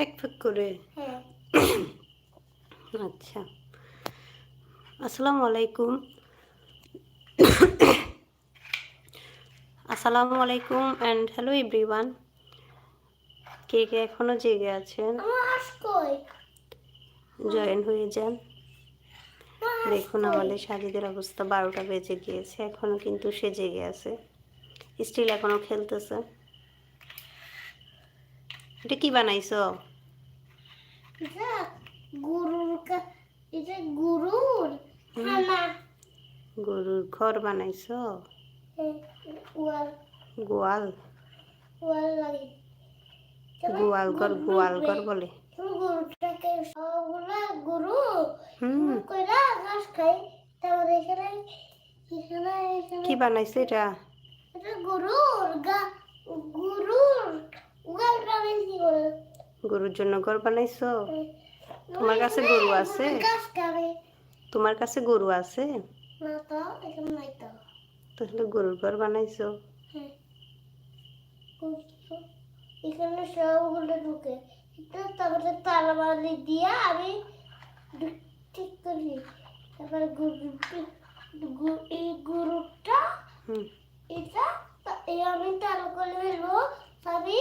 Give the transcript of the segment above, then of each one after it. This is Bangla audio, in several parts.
ফেক ফেক করে। হ্যাঁ। আচ্ছা। আসসালামু আলাইকুম। আসসালামু আলাইকুম অ্যান্ড হ্যালো এভরিওয়ান কে কে এখনও জেগে আছেন? জয়েন হয়ে যান। দেখুন? আমাদের সাজিদের অবস্থা বারোটা বেজে গিয়েছে এখনও কিন্তু সে জেগে আছে। স্টিল এখনও খেলতেছে। এটা কি বানাইছো? গরুর এটা গরুর খানা গরুর ঘর বানাইছো? গোয়াল। ওয়াল লাগে। গোয়াল ঘর গোয়াল ঘর বলে। গরুটাকে সবগুলা গরু কইরা ঘাস খাই তারপরে এখানে এখানে এখানে কি বানাইছো এটা? এটা গরুর গা গরুর বেশি করে গরুর জন্য ঘর বানাইছো? তোমার কাছে গরু আছে? তোমার কাছে গরু আছে? তাহলে গরুর ঘর বানাইছো? হ্যাঁ। এখানে সবগুলো ঢুকে। তারপরে তালাবালি দিয়া আমি ঠিক করি। তারপরে এই গরুটা এটা এই আমি তালা করে ফেলব। আমি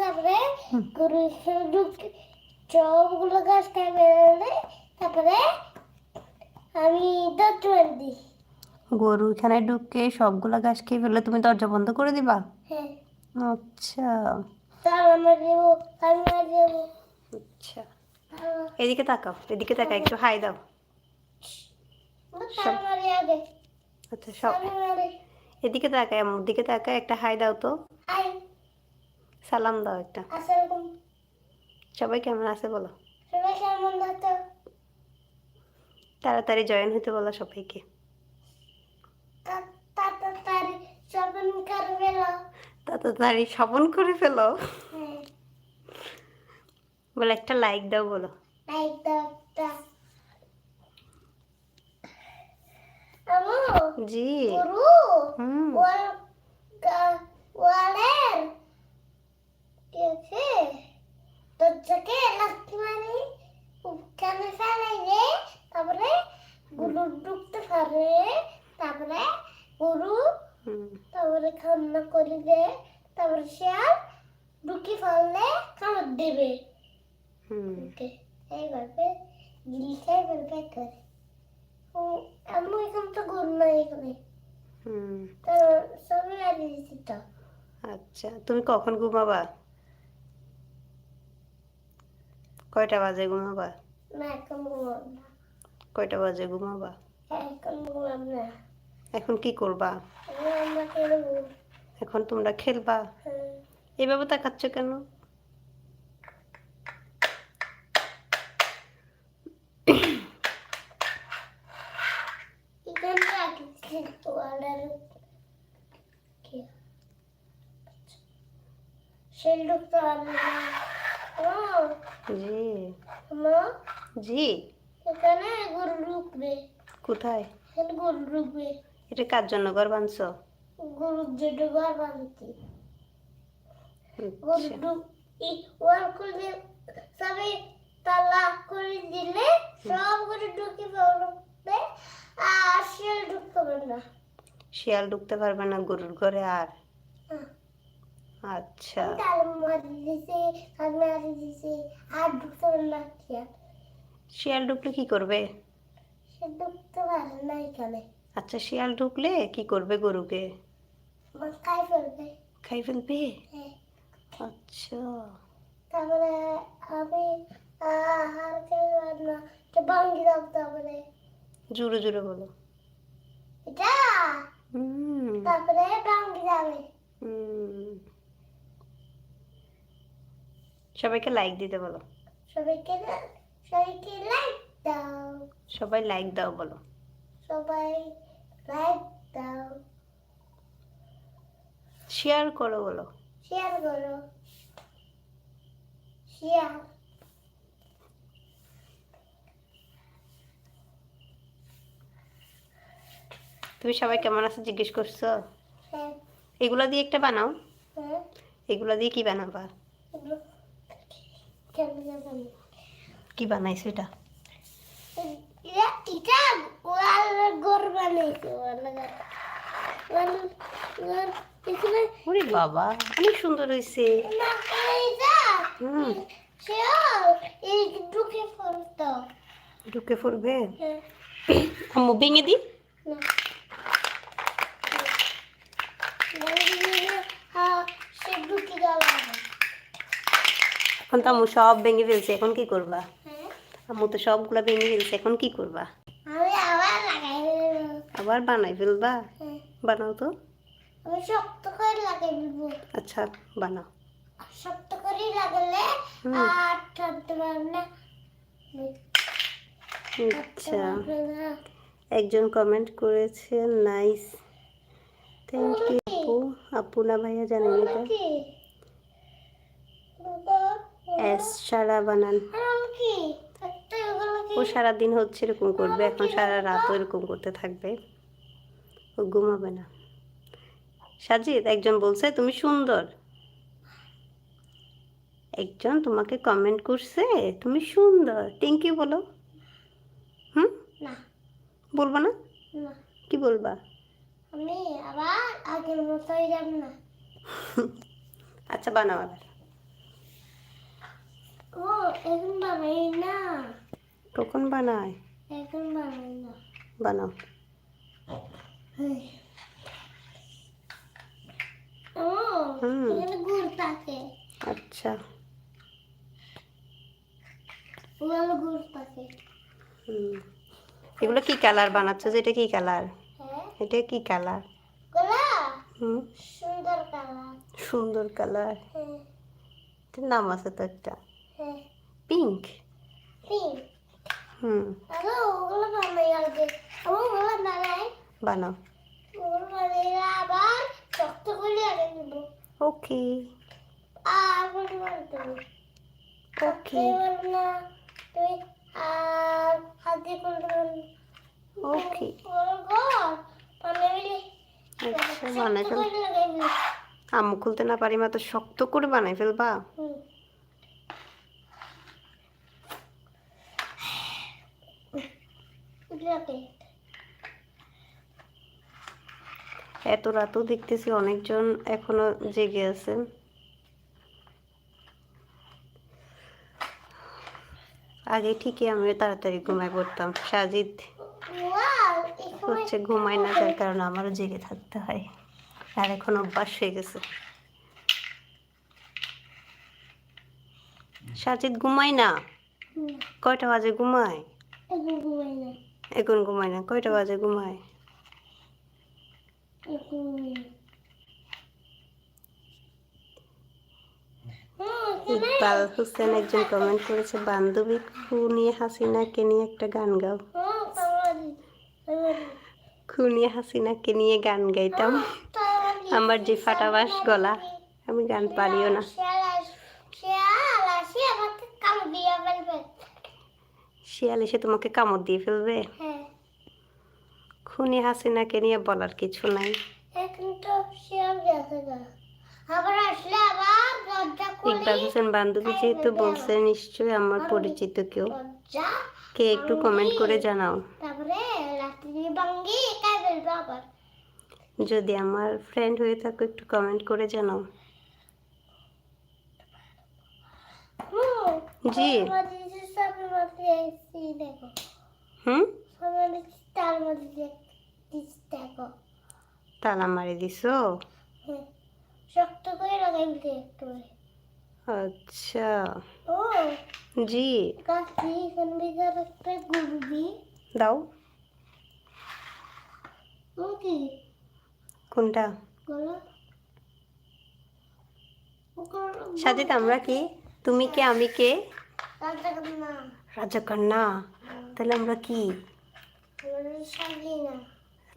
তারপরে গরু সবগুলো গাছ বেরোলে তারপরে আমি দরজা দিই গরু এখানে ঢুকে সবগুলা ঘাস খেয়ে ফেললে তুমি দরজা বন্ধ করে দিবা? হ্যাঁ। আচ্ছা। আচ্ছা। এদিকে তাকাও এদিকে তাকাও একটু হাই দাও। আচ্ছা সব এদিকে তাকায় আমার দিকে তাকায় একটা হাই দাও তো। আই সালাম দাও একটা। সবাই কেমন আছে বলো? তাড়াতাড়ি জয়েন হতে বলো সবাইকে। তাড়াতাড়ি করে ফেলো। হ্যাঁ। বলে একটা লাইক দাও বলো। লাইক দাও একটা। জি। হুম। ওয়ালের কি আছে দরজাকে লাথি মারি ফেলাইলে তারপরে গরু ঢুকতে পারে তারপরে গরু তারপরে খান্না করে দে তারপরে শিয়াল ঢুকি ফেললে খাবার দেবে। এইভাবে করে। ও আমি এখানে তো গরু নাই এখানে। হুম। তো সবই আর তো। আচ্ছা তুমি কখন ঘুমাবা? কয়টা বাজে ঘুমাবা? কয়টা বাজে ঘুমাবা? এখন কি করবা? এখন তোমরা খেলবা? হ্যাঁ। এভাবে তাকাচ্ছ কেন? এখানে রাখছি ওয়ালের জি। মা? জি। এখানে গরু ঢুকবে। কোথায়? গরু ঢুকবে। এটা কার জন্য ঘর বানছো? গরুর জন্য ঘর বাঁধতে গরু আচ্ছা। ঢুক ওয়াল খুলে সবাই তালা করে দিলে সব গরু ঢুকে পড়বে আর শিয়াল ঢুকতে পারবে না। শিয়াল ঢুকতে পারবে না গরুর ঘরে আর। হ্যাঁ। আচ্ছা। না শিয়াল শিয়াল ঢুকলে কি করবে? আচ্ছা শিয়াল ঢুকলে কি করবে গরুকে? খাই ফেলবে। হ্যাঁ। আচ্ছা। তারপরে আমি আর খেলবার না ভাঙ্গি দাও তারপরে। জোরে জোরে বলো। এটা? তারপরে ভাঙ্গি যাবে হুম। সবাইকে লাইক দিতে বলো। সবাইকে সবাইকে লাইক দাও। সবাই লাইক দাও বলো। সবাই লাইক দাও। শেয়ার করো বলো। শেয়ার করো। শেয়ার তুমি সবাই কেমন আছে জিজ্ঞেস করছ? হ্যাঁ। এগুলা দিয়ে একটা বানাও। হ্যাঁ। এগুলা দিয়ে কি বানাবা? কি বানাইছো এটা? ঘর বানাইছে বাবা অনেক সুন্দর হয়েছে ঢুকে পড়বে? হ্যাঁ। আম্মু ভেঙে দি। না হ্যাঁ সে ঢুকে গেল এখন তো আম্মু সব ভেঙে ফেলছে এখন কি করবা? আম্মু তো সবগুলো ভেঙে ফেলছে এখন কি করবা? আবার বানাই ফেলবা? হ্যাঁ। বানাও তো। শক্ত করে লাগাই দেবো আচ্ছা বানাও। শক্ত করে লাগালে হুম। আর টানতে পারবে না। আচ্ছা। একজন কমেন্ট করেছে নাইস থ্যাংক ইউ আপু। আপু না ভাইয়া জানেন এটা এস সারা বানান। ও সারাদিন হচ্ছে এরকম করবে এখন সারা রাতও এরকম করতে থাকবে। ও ঘুমাবে না। সাজিদ একজন বলছে তুমি সুন্দর। একজন তোমাকে কমেন্ট করছে তুমি সুন্দর। থ্যাংক ইউ বলো। হুম? না। বলবা না? না। কি বলবা? আমি আবার আগের মতোই যাব না। আচ্ছা বানাও আবার। ও এখন বানাই না। কখন বানায়? এখন বানাই না। বানাও। ও হুম। এখানে গুড় থাকে। আচ্ছা। ওগুলো গুড় থাকে। হুম। এগুলো কি কালার বানাচ্ছ? যে এটা কি কালার? হ্যাঁ। এটা কি কালার? হুম। সুন্দর কালার। সুন্দর কালার। হ্যাঁ। নাম আছে তো একটা। পিঙ্ক হুম আমি বানাও ওকে ওকে ওকে আচ্ছা বানাই ফেল করে খুলতে না পারি মা তো শক্ত করে বানাই ফেলবা হুম এটাকে এত রাতও দেখতেছি অনেকজন এখনও জেগে আছে। আগে ঠিকই আমি তাড়াতাড়ি ঘুমায় পড়তাম। সাজিদ হচ্ছে ঘুমায় না যার কারণে আমারও জেগে থাকতে হয়। আর এখন অভ্যাস হয়ে গেছে। সাজিদ ঘুমায় না? কয়টা বাজে ঘুমায়? এখন ঘুমায় না, কয়টা বাজে ঘুমায়? ইকবাল হোসেন একজন কমেন্ট করেছে, বান্ধবী খুনিয়ে হাসিনাকে নিয়ে একটা গান গাও। খুনিয়ে হাসিনাকে নিয়ে গান গাইতাম। আমার যে ফাটাবাস গলা, আমি গান পারিও না শিয়াল আস- শিয়াল আসি আমাকে কাম দিয়ে ফেলবে শিয়াল এসে তোমাকে কামড় দিয়ে ফেলবে? হ্যাঁ। খুনি হাসিনাকে নিয়ে বলার কিছু নাই। ইকবাল হোসেন বান্ধবী যেহেতু বলছে নিশ্চয়ই আমার পরিচিত কেউ। কে একটু কমেন্ট করে জানাও। যদি আমার ফ্রেন্ড হয়ে থাকো একটু কমেন্ট করে জানাও। জি। হুম? সবের তার মধ্যে দেখছি দেখো। তালা মারি দিছো? হ্যাঁ। শক্ত করে লাগাইবি একটু আচ্ছা। ও। জি। কাকি এখানে একটা গুরবি দাও। কি? কোনটা? সাজিদ আমরা কি? তুমি কে আমি কে? না। রাজাকার না তাহলে আমরা কি? স্বাধীনা।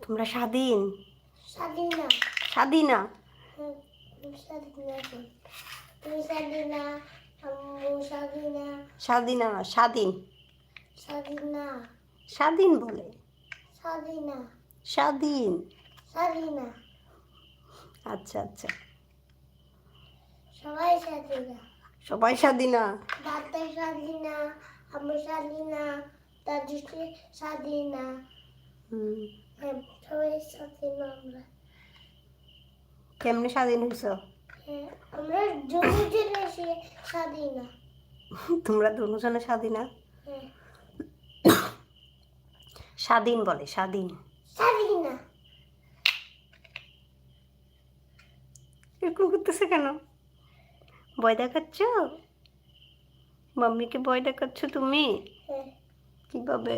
তোমরা স্বাধীন? স্বাধীনা। স্বাধীনা? স্বাধীনা স্বাধীনা স্বাধীনা। স্বাধীনা না স্বাধীন। স্বাধীনা। স্বাধীন বলে? স্বাধীনা। স্বাধীন। স্বাধীনা। আচ্ছা আচ্ছা। সবাই স্বাধীনা। সবাই স্বাধীনা। দাদা স্বাধীনা আমি স্বাধীনা দাদু স্বাধীনা হুম। হ্যাঁ সবাই স্বাধীনা আমরা। কেমনে স্বাধীন হয়েছ হ্যাঁ আমরা জমি জেনে স্বাধীনা। তোমরা দুজনে স্বাধীনা হ্যাঁ। স্বাধীন বলে স্বাধীন। স্বাধীনা। এরকম করতেছে কেন? ভয় দেখাচ্ছ? মাম্মিকে ভয় দেখাচ্ছ তুমি? কীভাবে কীভাবে?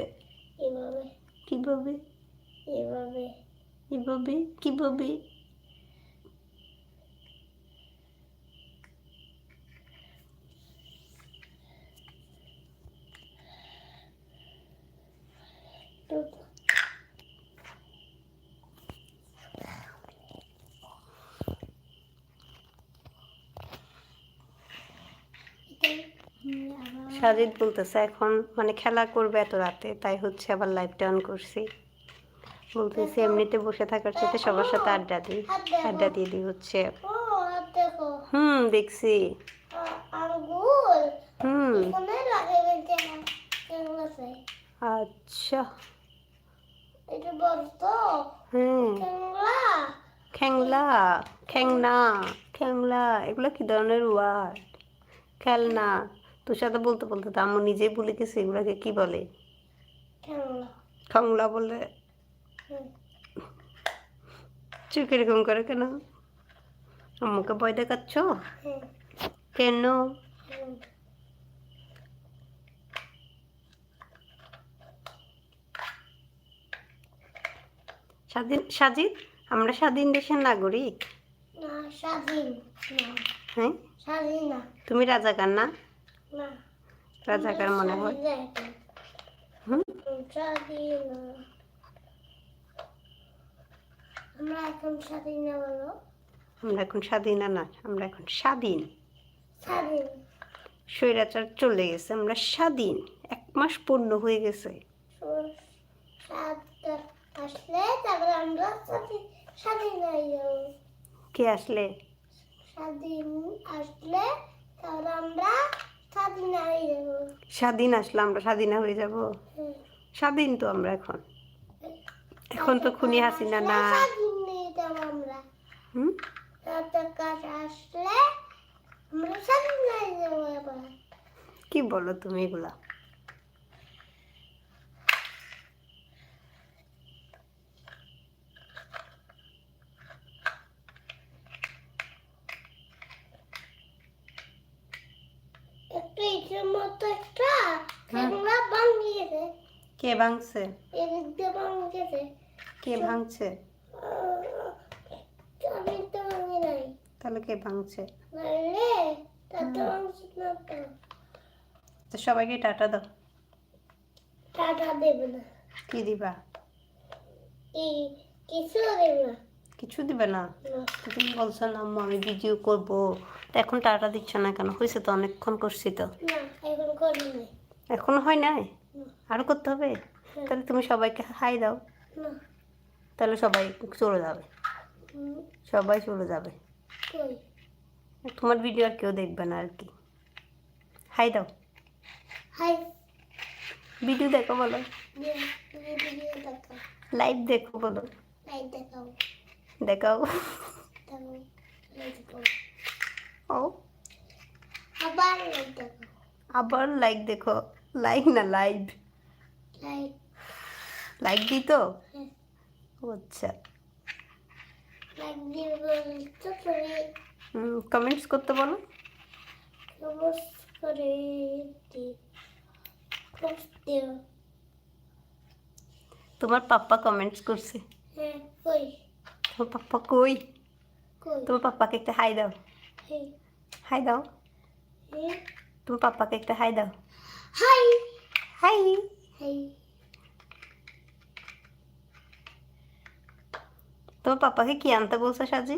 এভাবে। কীভাবে? এভাবে। কীভাবে? কীভাবে তো সাজিদ বলতেছে এখন মানে খেলা করবে এত রাতে তাই হচ্ছে আবার লাইভটা অন করছি। বলতেছি এমনিতে বসে থাকার সাথে সবার সাথে আড্ডা দিই। আড্ডা দিয়ে দিই হচ্ছে। হুম দেখছি। হুম। আচ্ছা। খেংলা। খেংনা খেংলা এগুলো কি ধরনের ওয়ার্ড খেলনা। তোর সাথে বলতে বলতে তো আমি নিজেই বলে গেছি এগুলোকে কি বলে? খেংলা। বলে? চোখ এরকম করে কেন? আম্মুকে ভয় দেখাচ্ছ? কেন? স্বাধীন সাজিদ আমরা স্বাধীন দেশের নাগরিক। না স্বাধীন হ্যাঁ? স্বাধীন তুমি রাজাকার না? রাজাকার মনে হয়। আমরা এখন স্বাধীন না বলো? আমরা এখন স্বাধীন না আমরা এখন স্বাধীন। স্বাধীন। স্বৈরাচার চলে গেছে আমরা স্বাধীন। এক মাস পূর্ণ হয়ে গেছে। আসলে তারপরে আমরা স্বাধীন হয়ে কে আসলে? স্বাধীন আসলে তাহলে আমরা স্বাধীন আসলে আমরা স্বাধীন হয়ে যাব। হ্যাঁ। স্বাধীন তো আমরা এখন। এখন তো খুনি হাসিনা না। কি বলো তুমি এগুলা একটু ইটের মতো একটা খেলা ভাঙিয়েছে কে ভাঙছে? কে ভাঙছে? তাহলে কে ভাঙছে? তা সবাইকে টাটা দাও। টাটা দেবে না কি দিবা? কিছু দেবে না? কিছু দিবে না। তুমি বলছো না আম্মু আমি ভিডিও করব। তা এখন টাটা দিচ্ছ না কেন? হয়েছে তো অনেকক্ষণ করছি তো। না এখন করি নাই এখনও হয় নাই? না আরও করতে হবে? তাহলে তুমি সবাইকে হাই দাও। তাহলে সবাই চলে যাবে। সবাই চলে যাবে। তোমার ভিডিও আর কেউ দেখবে না আর কি। হাই দাও। হাই। ভিডিও দেখো বলো। লাইভ দেখো। বলো। দেখাও। ও। আবার লাইক আবার লাইক দেখো। লাইক না লাইভ লাইক লাইক দিই তো আচ্ছা কমেন্টস করতে বলো তোমার পাপ্পা কমেন্টস করছে তোমার পাপ্পা কই তোমার পাপ্পাকে একটা হাই দাও হাই দাও তোমার পাপ্পাকে একটা হাই দাও হাই হাই হাই তোমার পাপ্পাকে কি আনতে বলছো সাজি?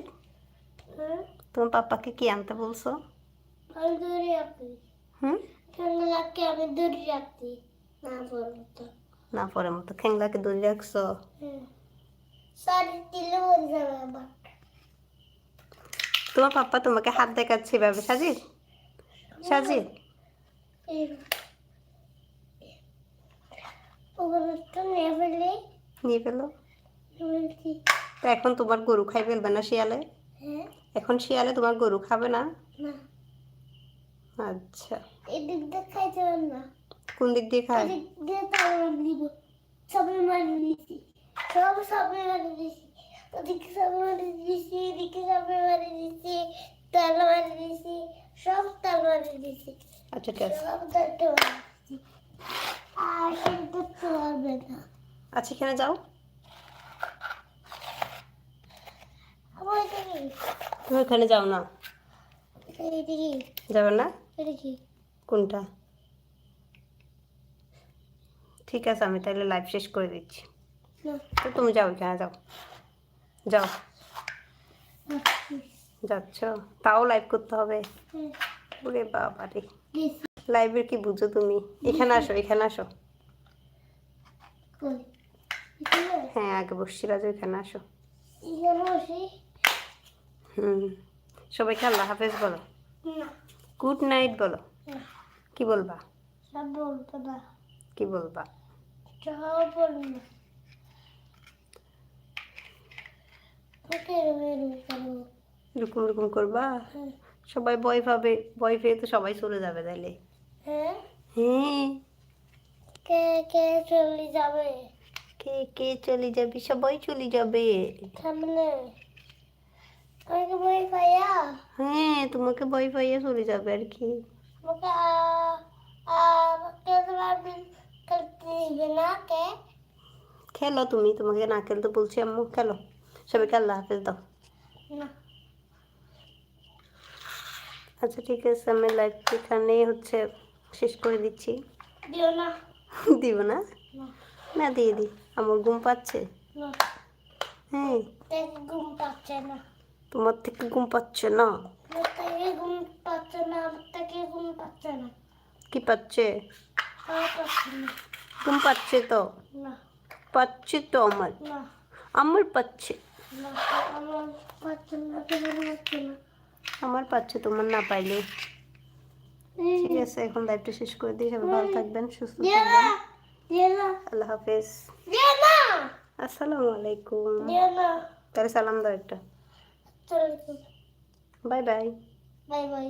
হ্যাঁ? তোমার পাপ্পাকে কি আনতে বলছো? আমি দূরে রাখি। হুম? খেলাকে আমি দূরে রাখি। না পরে মতো। খেংলাকে দূরে রাখছো? হ্যাঁ। সরি দিলে তোমার পাপ্পা তোমাকে হাত দেখাচ্ছে এভাবে সাজি? সাজিয়ে তো নিয়ে ফেলে নিয়ে ফেলো। তো এখন তোমার গরু খাই ফেলবে না শিয়ালে? হ্যাঁ। এখন শিয়ালে তোমার গরু খাবে না? আচ্ছা। এদিক দিয়ে খাইতে না। কোন দিক দিয়ে খায়? এদিক দিয়ে তালা দিব সবে মারি দিয়েছি সব সবে মারি দিয়েছি ওদিকে সবে মারি দিয়েছি এদিকে সবে মারি দিয়েছি তালা মারি দিয়েছি সব তালা মারি দিয়েছি আচ্ছা ঠিক আছে। সব ধরতে মারি আচ্ছা এখানে যাও। তুমি ওখানে যাও না। যাবে না? কোনটা? ঠিক আছে আমি তাহলে লাইভ শেষ করে দিচ্ছি। তো তুমি যাও এখানে যাও। যাও। যাচ্ছ। তাও লাইভ করতে হবে। হ্যাঁ, ওরে বাবা রে লাইভের কি বুঝো তুমি? এখানে আসো এখানে আসো। হ্যাঁ আগে বসছিলা যে এখানে আসো হুম। সবাইকে আল্লাহ হাফেজ বলো। গুড নাইট বলো। কি বলবা? কি বলবা? সব বলব এরকম এরকম করব। এরকম এরকম করবা? হ্যাঁ। সবাই ভয় পাবে ভয় পেয়ে তো সবাই চলে যাবে তাইলে। হ্যাঁ? কে কে চলে যাবে? কে কে চলে যাবে? সবাই চলে যাবে। সামনে। আমাকে বই পাইয়া? হ্যাঁ তোমাকে ভয় পাইয়ে চলে যাবে আর কি। আমাকে খেলতে দিবে না কে? খেলো তুমি তোমাকে না খেলতে বলছি আম্মু খেলো। সবাইকে আল্লাহ হাফেজ দাও। না। আচ্ছা ঠিক আছে আমি লাইভ এখানে হচ্ছে। শেষ করে দিচ্ছি। দিও না। দিব না? না। দিয়ে দি। আমার ঘুম পাচ্ছে? হ্যাঁ। ঘুম পাচ্ছে না। তোমার থেকে ঘুম পাচ্ছে না? ঘুম পাচ্ছে না থেকে ঘুম পাচ্ছে না। কি পাচ্ছে? ঘুম পাচ্ছে তো? না। পাচ্ছে তো আমার? না। আমার পাচ্ছে। আমার পাচ্ছে তোমার না পাইলে। ঠিক আছে এখন লাইভটা শেষ করে দিই সবাই ভালো থাকবেন সুস্থ থাকবেন। আল্লাহ হাফেজ। আসসালামু আলাইকুম। তাহলে সালাম দাও একটা। Bye bye. Bye bye.